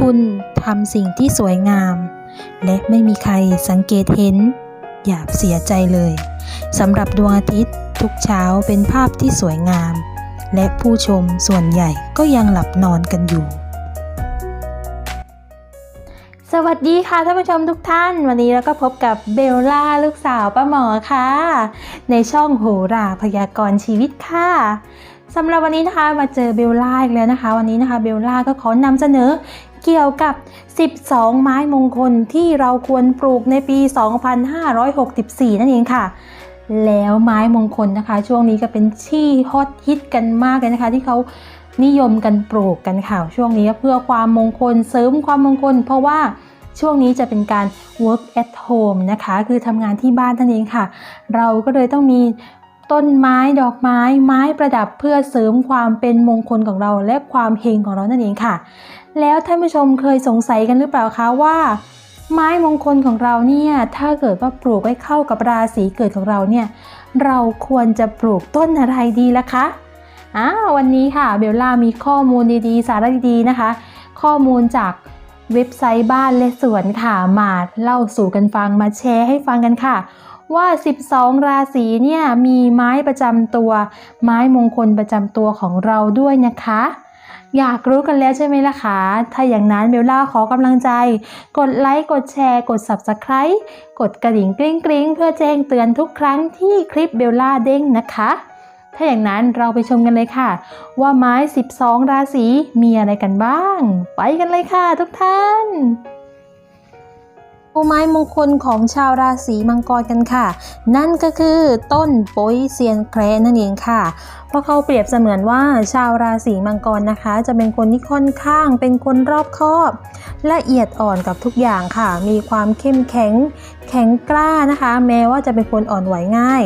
คุณทำสิ่งที่สวยงาม และไม่มีใครสังเกตเห็น อย่าเสียใจเลยสำหรับดวงอาทิตย์ทุกเช้าเป็นภาพที่สวยงาม และผู้ชมส่วนใหญ่ก็ยังหลับนอนกันอยู่ สวัสดีค่ะท่านผู้ชมทุกท่าน วันนี้เราก็พบกับเบลล่าลูกสาวป้าหมอค่ะ ในช่องโหราพยากรณ์ชีวิตค่ะสำหรับวันนี้นะคะมาเจอเบลล่าอีกแล้วนะคะ วันนี้นะคะเบลล่าก็ขอนำเสนอ เกี่ยวกับ 12 ไม้มงคลที่เราควรปลูกในปี 2564 นั่นเองค่ะ แล้วไม้มงคลนะคะ ช่วงนี้ก็เป็นที่ฮอตฮิตกันมากเลยนะคะ ที่เขานิยมกันปลูกกันค่ะ ช่วงนี้เพื่อความมงคลเสริมความมงคล เพราะว่าช่วงนี้จะเป็นการ work at home นะคะ คือทำงานที่บ้านนั่นเองค่ะ เราก็เลยต้องมีต้นไม้ดอกไม้ไม้ประดับเพื่อเสริมความเป็นมงคลของเราและความเฮงของเรานั่นเองค่ะ แล้วท่านผู้ชมเคยสงสัยกันหรือเปล่าคะว่า ไม้มงคลของเราเนี่ยถ้าเกิดว่าปลูกให้เข้ากับราศีเกิดของเราเนี่ยเราควรจะปลูกต้นอะไรดีล่ะคะอ่าวันนี้ค่ะเบลล่ามีข้อมูลดีๆ สาระดีๆนะคะ ข้อมูลจากเว็บไซต์บ้านและสวนค่ะมาเล่าสู่กันฟังมาแชร์ให้ฟังกันค่ะ ว่า 12 ราศีเนี่ยมีไม้ประจำตัว ไม้มงคลประจำตัวของเราด้วยนะคะ อยากรู้กันแล้วใช่ไหมล่ะคะ ถ้าอย่างนั้นเบลล่าขอกำลังใจ กดไลค์ กดแชร์ กด Subscribe กดกระดิ่งกริ๊งกริ๊งเพื่อแจ้งเตือนทุกครั้งที่คลิปเบลล่าเด้งนะคะ ถ้าอย่างนั้นเราไปชมกันเลยค่ะ ว่าไม้ 12 ราศีมีอะไรกันบ้าง ไปกันเลยค่ะทุกท่าน ไม้มงคลของชาวราศีมังกรกันค่ะ นั่นก็คือต้นโป้ยเซียนแคร์นั่นเองค่ะ เพราะเขาเปรียบเสมือนว่าชาวราศีมังกรนะคะ จะเป็นคนที่ค่อนข้าง เป็นคนรอบคอบ ละเอียดอ่อนกับทุกอย่างค่ะ มีความเข้มแข็งแข็งกล้านะคะ แม้ว่าจะเป็นคนอ่อนไหวง่าย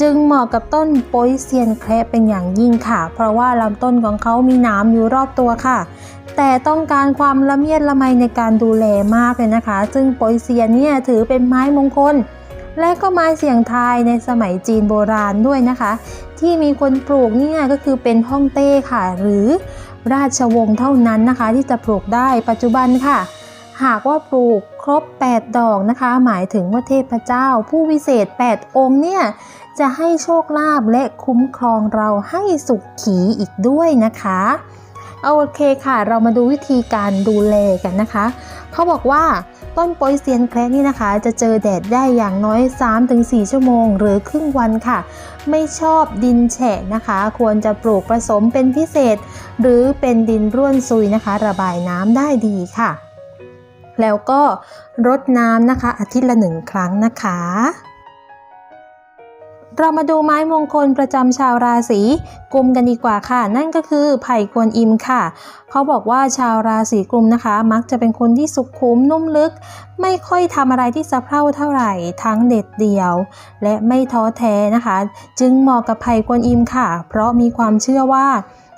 จึงเหมาะกับต้นโป้ยเซียนแคร์เป็นอย่างยิ่งค่ะ เพราะว่าลำต้นของเขามีหนามอยู่รอบตัวค่ะ แต่ต้องการความละเมียดละไมในการดูแลมากเลยนะคะ ซึ่งโปยเซียนเนี่ยถือเป็นไม้มงคล และก็ไม้เสียงทายในสมัยจีนโบราณด้วยนะคะ ที่มีคนปลูกเนี่ยก็คือเป็นฮ่องเต้ค่ะ หรือราชวงศ์เท่านั้นนะคะ ที่จะปลูกได้ปัจจุบันค่ะ หากว่าปลูกครบ 8 ดอกนะคะ หมายถึงว่าเทพเจ้า ผู้วิเศษ 8 องค์เนี่ยจะให้โชคลาภและคุ้มครองเราให้สุขขีอีกด้วยนะคะโอเคค่ะ เรามาดูวิธีการดูแลกันนะคะ เขาบอกว่าต้นโปยเซียนแคร์นี่นะคะ จะเจอแดดได้อย่างน้อย 3-4 ชั่วโมง หรือครึ่งวันค่ะ ไม่ชอบดินแฉะนะคะ ควรจะปลูกผสมเป็นพิเศษ หรือเป็นดินร่วนซุยนะคะ ระบายน้ำได้ดีค่ะ แล้วก็รดน้ำนะคะ อาทิตย์ละหนึ่งครั้งนะคะ เรามาดูไม้มงคลประจำชาวราศีกุมกันดีกว่าค่ะ นั่นก็คือไผ่กวนอิมค่ะ เขาบอกว่าชาวราศีกุมนะคะ มักจะเป็นคนที่สุขุมนุ่มลึก ไม่ค่อยทำอะไรที่สะเพร่าเท่าไหร่ทั้งเด็ดเดี่ยว และไม่ท้อแท้นะคะ จึงเหมาะกับไผ่กวนอิมค่ะ เพราะมีความเชื่อว่า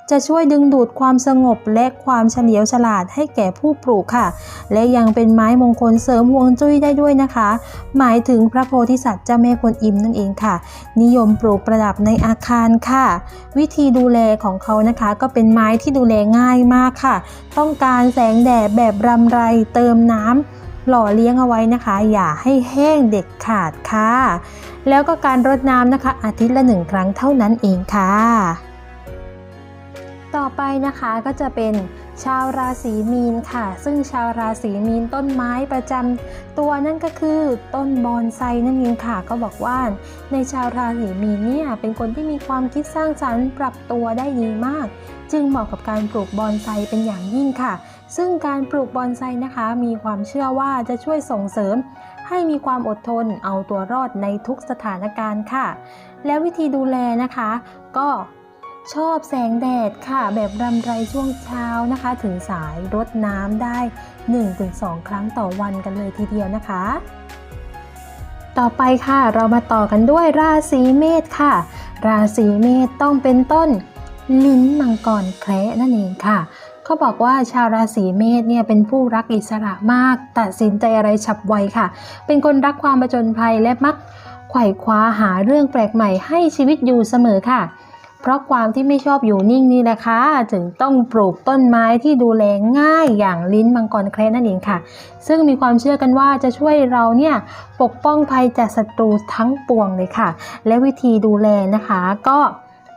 จะช่วยดึงดูดความสงบและความเฉลียวฉลาดให้แก่ผู้ปลูกค่ะ และยังเป็นไม้มงคลเสริมฮวงจุ้ยได้ด้วยนะคะ หมายถึงพระโพธิสัตว์เจ้าแม่กวนอิมนั่นเองค่ะ นิยมปลูกประดับในอาคารค่ะ วิธีดูแลของเขานะคะ ก็เป็นไม้ที่ดูแลง่ายมากค่ะ ต้องการแสงแดดแบบรำไรเติมน้ำหล่อเลี้ยงเอาไว้นะคะ อย่าให้แห้งเด็ดขาดค่ะ แล้วก็การรดน้ำนะคะ อาทิตย์ละหนึ่งครั้งเท่านั้นเองค่ะ ต่อไปนะคะก็จะเป็นชาวราศีมีนค่ะ ซึ่งชาวราศีมีนต้นไม้ประจำตัวนั่นก็คือต้นบอนไซนั่นเองค่ะ ก็บอกว่า ในชาวราศีมีนเนี่ยเป็นคนที่มีความคิดสร้างสรรค์ปรับตัวได้ดีมาก จึงเหมาะกับการปลูกบอนไซเป็นอย่างยิ่งค่ะ ซึ่งการปลูกบอนไซนะคะ มีความเชื่อว่าจะช่วยส่งเสริม ให้มีความอดทนเอาตัวรอดในทุกสถานการณ์ค่ะ แล้ววิธีดูแลนะคะ ก็ ชอบแสงแดดค่ะ แบบรำไรช่วงเช้านะคะ ถึงสายรดน้ำได้ 1-2 ครั้งต่อวันกันเลยทีเดียวนะคะ ต่อไปค่ะเรามาต่อกันด้วยราศีเมษค่ะ ราศีเมษต้องเป็นต้น ลิ้นมังกรแคระนั่นเองค่ะเขาบอกว่าชาวราศีเมษเนี่ยเป็นผู้รักอิสระมาก ตัดสินใจอะไรฉับไวค่ะ เป็นคนรักความประจนภัยและมักไขว่คว้าหาเรื่องแปลกใหม่ให้ชีวิตอยู่เสมอค่ะ เพราะความที่ไม่ชอบอยู่นิ่งนี่นะคะจึงต้องปลูกต้นไม้ที่ดูแลง่ายอย่างลิ้นมังกรแคระนั่นเองค่ะ ซึ่งมีความเชื่อกันว่าจะช่วยเราเนี่ยปกป้องภัยจากศัตรูทั้งปวงเลยค่ะ และวิธีดูแลนะคะก็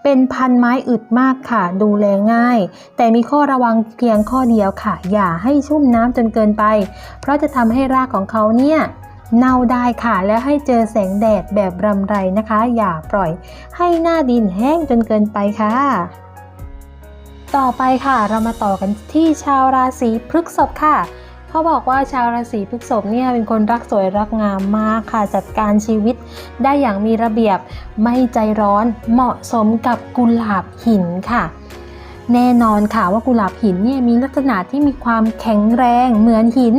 เป็นพันไม้อึดมากค่ะ ดูแลง่าย แต่มีข้อระวังเพียงข้อเดียวค่ะ อย่าให้ชุ่มน้ำจนเกินไป เพราะจะทำให้รากของเขาเนี่ย เน่าได้ค่ะ และให้เจอแสงแดดแบบรำไรนะคะ อย่าปล่อยให้หน้าดินแห้งจนเกินไปค่ะต่อไปค่ะเรามาต่อกันที่ชาวราศีพฤษภค่ะเขาบอกว่าชาวราศีพฤษภเนี่ยเป็นคนรักสวยรักงามมากค่ะ จัดการชีวิตได้อย่างมีระเบียบไม่ใจร้อนเหมาะสมกับกุหลาบหินค่ะ แน่นอนค่ะว่ากุหลาบหินเนี่ยมีลักษณะที่มีความแข็งแรงเหมือนหิน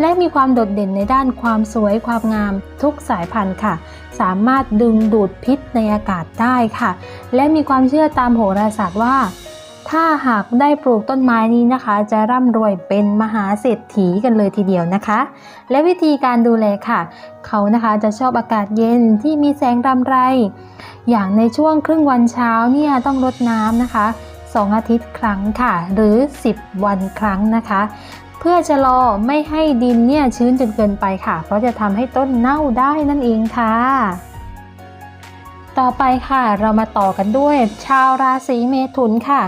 และมีความโดดเด่นในด้านความสวยความงามทุกสายพันธุ์ค่ะ สามารถดึงดูดพิษในอากาศได้ค่ะ และมีความเชื่อตามโหราศาสตร์ว่า ถ้าหากได้ปลูกต้นไม้นี้นะคะ จะร่ำรวยเป็นมหาเศรษฐีกันเลยทีเดียวนะคะ และวิธีการดูแลค่ะ เขานะคะจะชอบอากาศเย็นที่มีแสงรำไร อย่างในช่วงครึ่งวันเช้าเนี่ยต้องรดน้ำนะคะ2อาทิตย์ครั้งค่ะ หรือ 10 วันครั้งนะคะ เพื่อจะรอไม่ให้ดินเนี่ยชื้นจนเกินไปค่ะ เพราะจะทำให้ต้นเน่าได้นั่นเองค่ะ ต่อไปค่ะเรามาต่อกันด้วย ชาวราศีเมถุนค่ะ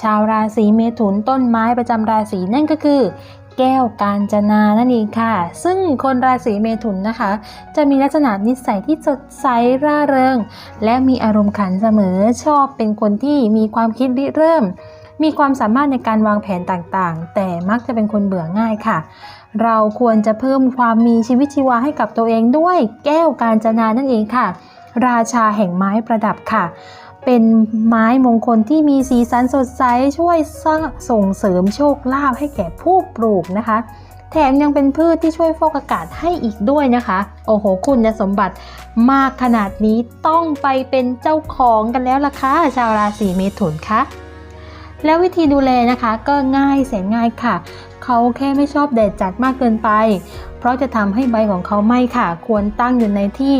ชาวราศีเมถุนต้นไม้ประจำราศีนั่นก็คือ แก้วกาญจนานั่นเองค่ะ ซึ่งคนราศีเมถุนนะคะ จะมีลักษณะนิสัยที่สดใสร่าเริง และมีอารมณ์ขันเสมอชอบเป็นคนที่มีความคิดริเริ่ม มีความสามารถในการวางแผนต่างๆ แต่มักจะเป็นคนเบื่อง่ายค่ะ เราควรจะเพิ่มความมีชีวิตชีวาให้กับตัวเองด้วยแก้วกาญจนานั่นเองค่ะ ราชาแห่งไม้ประดับค่ะ เป็นไม้มงคลที่มีสีสันสดใสช่วยสร้างส่งเสริมโชคลาภให้แก่ผู้ปลูกนะคะแถมยังเป็นพืชที่ช่วยฟอกอากาศให้อีกด้วยนะคะ โอ้โห คุณสมบัติมากขนาดนี้ต้องไปเป็นเจ้าของกันแล้วล่ะค่ะ ชาวราศีเมถุนคะ แล้ววิธีดูแลนะคะก็ง่ายแสนง่ายค่ะ เขาแค่ไม่ชอบแดดจัดมากเกินไป เพราะจะทำให้ใบของเขาไหม้ค่ะ ควรตั้งอยู่ในที่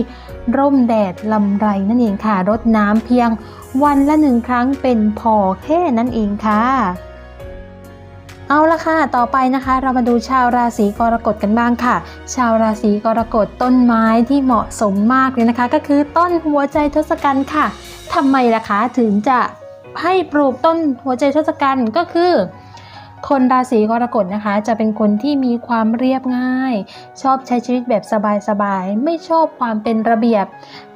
ร่มแดดลำไรนั่นเองค่ะ รดน้ำเพียงวันละหนึ่งครั้งเป็นพอแค่นั้นเองค่ะ เอาละค่ะ ต่อไปนะคะ เรามาดูชาวราศีกรกฎกันบ้างค่ะ ชาวราศีกรกฎต้นไม้ที่เหมาะสมมากเลยนะคะ ก็คือต้นหัวใจทศกัณฐ์ค่ะทำไมล่ะคะถึงจะ ให้ปลูกต้นหัวใจทศกัณฐ์ก็คือ คนราศีกรกฎนะคะ จะเป็นคนที่มีความเรียบง่าย ชอบใช้ชีวิตแบบสบายๆ ไม่ชอบความเป็นระเบียบ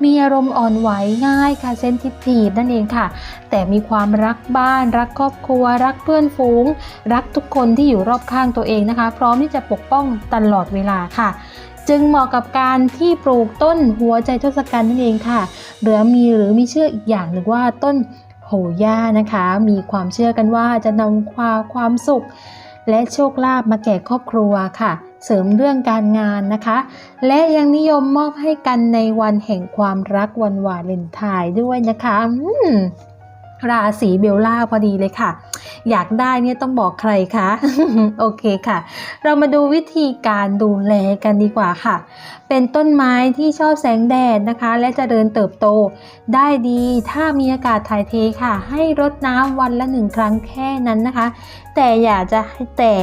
มีอารมณ์อ่อนไหวง่ายค่ะเซนทิทีฟนั่นเองค่ะ แต่มีความรักบ้าน รักครอบครัว รักเพื่อนฝูง รักทุกคนที่อยู่รอบข้างตัวเองนะคะ พร้อมที่จะปกป้องตลอดเวลาค่ะจึงเหมาะกับการที่ปลูกต้นหัวใจทศกัณฐ์นั่นเองค่ะ หรือมีหรือมีเชื่ออีกอย่างหนึ่งว่าต้น โหย่านะคะ มีความเชื่อกันว่าจะนำความความสุข และโชคลาภมาแก่ครอบครัวค่ะ เสริมเรื่องการงานนะคะ และยังนิยมมอบให้กันในวันแห่งความรักวันวาเลนไทน์ด้วยนะคะราศีเบลล่าพอดีเลยค่ะ อยากได้เนี่ยต้องบอกใครคะโอเคค่ะ เรามาดูวิธีการดูแลกันดีกว่าค่ะ เป็นต้นไม้ที่ชอบแสงแดดนะคะ และจะเดินเติบโต ได้ดีถ้ามีอากาศถ่ายเทค่ะ ให้รดน้ำวันละหนึ่งครั้งแค่นั้นนะคะ แต่อย่าจะแต่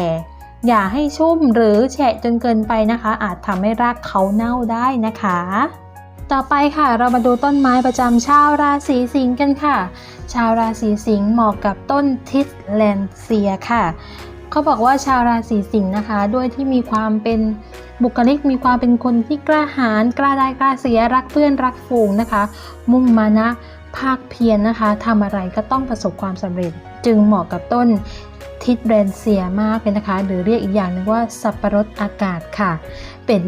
อย่าให้ชุ่มหรือแฉะจนเกินไปนะคะ อาจทำให้รากเขาเน่าได้นะคะ ต่อไปค่ะเรามาดูต้นไม้ประจำชาวราศีสิงห์กันค่ะ ชาวราศีสิงห์เหมาะกับต้นทิสแลนเซียค่ะเขาบอกว่าชาวราศีสิงห์นะคะ ด้วยที่มีความเป็นบุคลิกมีความเป็นคนที่กล้าหาญกล้าได้กล้าเสียรักเพื่อนรักฝูงนะคะ มุ่งมานะภาคเพียรนนะคะทำอะไรก็ต้องประสบความสำเร็จ จึงเหมาะกับต้นทิสแลนเซียมากเลยนะคะ หรือเรียกอีกอย่างหนึงว่าสับปะรดอากาศค่ะ เป็น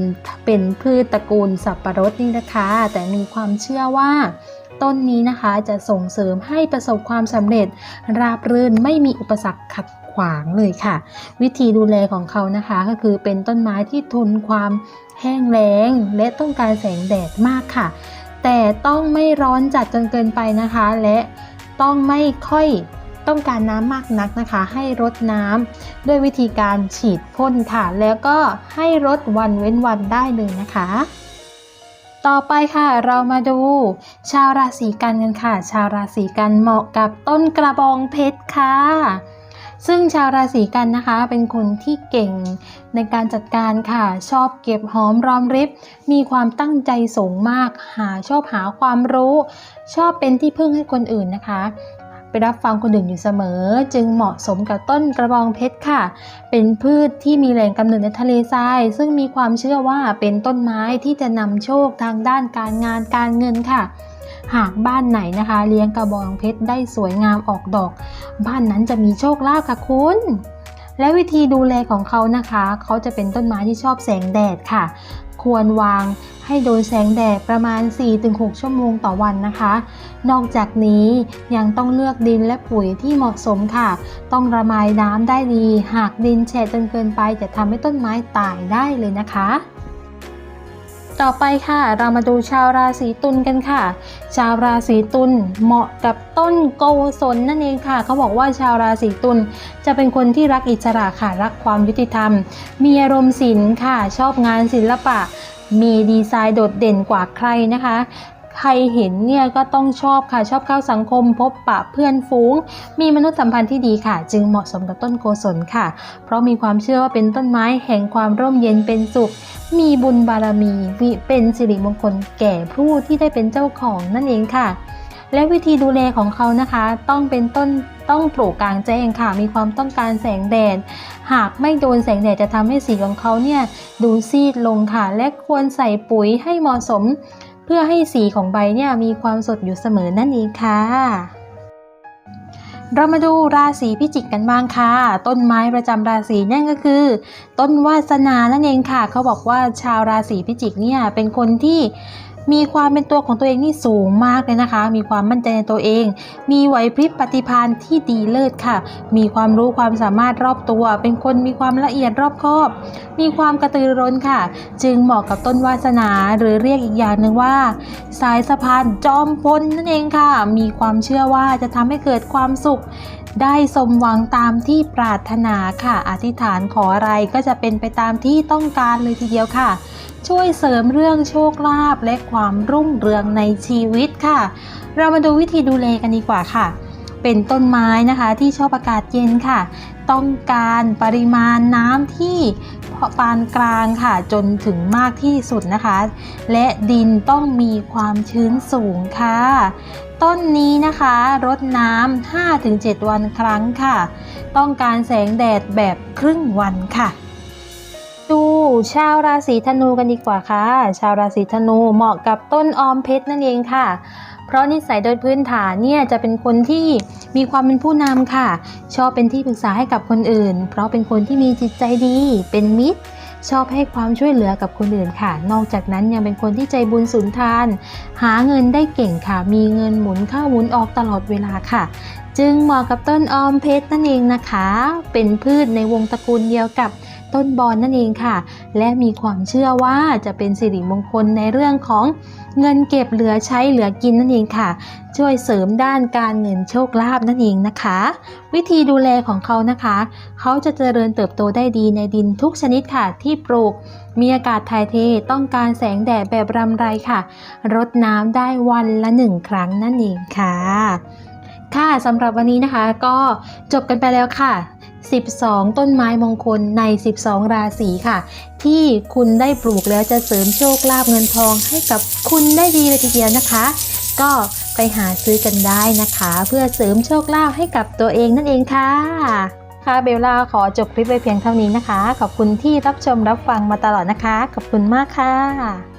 เป็นพืชตระกูลสับปะรดนี่นะคะ แต่มีความเชื่อว่า ต้นนี้นะคะจะส่งเสริมให้ประสบความสำเร็จ ราบรื่นไม่มีอุปสรรคขัดขวางเลยค่ะ วิธีดูแลของเขานะคะก็คือเป็นต้นไม้ที่ทนความแห้งแล้ง และต้องการแสงแดดมากค่ะ แต่ต้องไม่ร้อนจัดจนเกินไปนะคะ และต้องไม่ค่อย ต้องการน้ำมากนักนะคะ ให้รดน้ำด้วยวิธีการฉีดพ่นค่ะ แล้วก็ให้รดวันเว้นวันได้เลยนะคะ ต่อไปค่ะเรามาดู ชาวราศีกันกันค่ะ ชาวราศีกันเหมาะกับต้นกระบองเพชรค่ะซึ่งชาวราศีกันนะคะเป็นคนที่เก่งในการจัดการค่ะ ชอบเก็บหอมรอมริบ มีความตั้งใจสูงมาก หาชอบหาความรู้ ชอบเป็นที่พึ่งให้คนอื่นนะคะ รับฟังคนอื่นอยู่เสมอ จึงเหมาะสมกับต้นกระบองเพชรค่ะ เป็นพืชที่มีแหล่งกำเนิดในทะเลทราย ซึ่งมีความเชื่อว่าเป็นต้นไม้ที่จะนำโชคทางด้านการงานการเงินค่ะหากบ้านไหนนะคะ เลี้ยงกระบองเพชรได้สวยงามออกดอก บ้านนั้นจะมีโชคลาภค่ะคุณ และวิธีดูแลของเขานะคะ เขาจะเป็นต้นไม้ที่ชอบแสงแดดค่ะ ควรวางให้โดนแสงแดดประมาณ 4-6 ชั่วโมงต่อวันนะคะ นอกจากนี้ยังต้องเลือกดินและปุ๋ยที่เหมาะสมค่ะ ต้องระบายน้ำได้ดี หากดินแฉะจนเกินไปจะทำให้ต้นไม้ตายได้เลยนะคะ ต่อไปค่ะเรามาดูชาวราศีตุลกันค่ะ ชาวราศีตุลเหมาะกับต้นโกศลนั่นเองค่ะ เขาบอกว่าชาวราศีตุลจะเป็นคนที่รักอิสระค่ะรักความยุติธรรม มีอารมณ์ศิลป์ค่ะ ชอบงานศิลปะมีดีไซน์โดดเด่นกว่าใครนะคะ ใครเห็นเนี่ยก็ต้องชอบค่ะชอบเข้าสังคมพบปะเพื่อนฝูง มีมนุษยสัมพันธ์ที่ดีค่ะ จึงเหมาะสมกับต้นโกศลค่ะ เพราะมีความเชื่อว่าเป็นต้นไม้แห่งความร่มเย็นเป็นสุข มีบุญบารมีวิเป็นสิริมงคลแก่ผู้ที่ได้เป็นเจ้าของนั่นเองค่ะ และวิธีดูแลของเขานะคะ ต้องเป็นต้นต้องปลูกกลางแจ้งค่ะ มีความต้องการแสงแดด หากไม่โดนแสงแดดจะทำให้สีของเขาเนี่ยดูซีดลงค่ะ และควรใส่ปุ๋ยให้เหมาะสม เพื่อให้สีของใบเนี่ยมีความสดอยู่เสมอนั่นเองค่ะ เรามาดูราศีพิจิกกันบ้างค่ะ ต้นไม้ประจำราศีนั่นก็คือ ต้นวาสนานั่นเองค่ะ เขาบอกว่าชาวราศีพิจิกเนี่ยเป็นคนที่ มีความเป็นตัวของตัวเองนี่สูงมากเลยนะคะ มีความมั่นใจในตัวเอง มีไหวพริบปฏิภาณที่ดีเลิศค่ะ มีความรู้ความสามารถรอบตัว เป็นคนมีความละเอียดรอบคอบ มีความกระตือรือร้นค่ะ จึงเหมาะกับต้นวาสนาหรือเรียกอีกอย่างหนึ่งว่า สายสะพานจอมพลนั่นเองค่ะ มีความเชื่อว่าจะทำให้เกิดความสุขได้สมหวังตามที่ปรารถนาค่ะ อธิษฐานขออะไรก็จะเป็นไปตามที่ต้องการเลยทีเดียวค่ะ ช่วยเสริมเรื่องโชคลาภและความรุ่งเรืองในชีวิตค่ะ เรามาดูวิธีดูแลกันดีกว่าค่ะ เป็นต้นไม้นะคะที่ชอบอากาศเย็นค่ะ ต้องการปริมาณน้ำที่ปานกลางค่ะจนถึงมากที่สุดนะคะ และดินต้องมีความชื้นสูงค่ะ ต้นนี้นะคะรดน้ำ5-7 วันครั้งค่ะ ต้องการแสงแดดแบบครึ่งวันค่ะ ชาวราศีธนูกันดีกว่าค่ะ ชาวราศีธนูเหมาะกับต้นออมเพชรนั่นเองค่ะ เพราะนิสัยโดยพื้นฐานเนี่ยจะเป็นคนที่มีความเป็นผู้นำค่ะ ชอบเป็นที่ปรึกษาให้กับคนอื่น เพราะเป็นคนที่มีจิตใจดี เป็นมิตร ชอบให้ความช่วยเหลือกับคนอื่นค่ะ นอกจากนั้นยังเป็นคนที่ใจบุญสุนทาน หาเงินได้เก่งค่ะ มีเงินหมุนเข้าหมุนออกตลอดเวลาค่ะจึงเหมาะกับต้นออมเพชรนั่นเองนะคะ เป็นพืชในวงตระกูลเดียวกับ ต้นบอนนั่นเองค่ะ และมีความเชื่อว่าจะเป็นสิริมงคลในเรื่องของเงินเก็บเหลือใช้เหลือกินนั่นเองค่ะ ช่วยเสริมด้านการเงินโชคลาภนั่นเองนะคะ วิธีดูแลของเขานะคะ เขาจะเจริญเติบโตได้ดีในดินทุกชนิดค่ะที่ปลูกมีอากาศถ่ายเทต้องการแสงแดดแบบรำไรค่ะ รดน้ำได้วันละหนึ่งครั้งนั่นเองค่ะ ค่ะสำหรับวันนี้นะคะก็จบกันไปแล้วค่ะ 12 ต้นไม้มงคลใน 12 ราศีค่ะ ที่คุณได้ปลูกแล้วจะเสริมโชคลาภเงินทองให้กับคุณได้ดีเลยทีเดียวนะคะ ก็ไปหาซื้อกันได้นะคะ เพื่อเสริมโชคลาภให้กับตัวเองนั่นเองค่ะค่ะเบลล่าขอจบคลิปไว้เพียงเท่านี้นะคะ ขอบคุณที่รับชมรับฟังมาตลอดนะคะ ขอบคุณมากค่ะ